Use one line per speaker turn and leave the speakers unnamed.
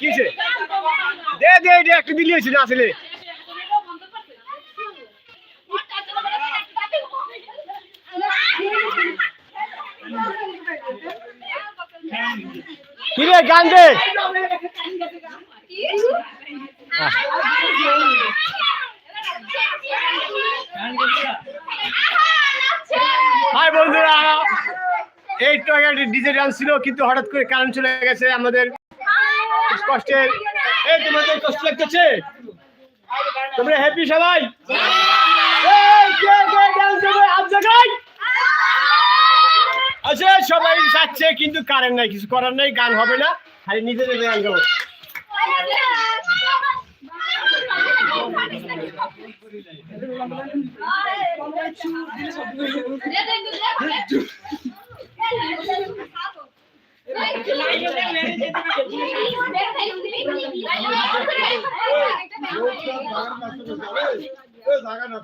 কিছে দে দে দে একটু দিলি হয়েছে, না আসলে কি রে গান দে। হাই বন্ধুরা, এই একটা ডিজে ডান্স ছিল, কিন্তু হঠাৎ করে কারেন্ট চলে গেছে আমাদের। কষ্টের। এই, তোমাদের কষ্ট লাগতেছে? তোমরা হ্যাপি সবাই? আচ্ছা সবাই চাচ্ছে কিন্তু কারেন্ট নাই, কিছু করার নাই, গান হবে না, খালি নিজেদের গান গাবো। জায়গা না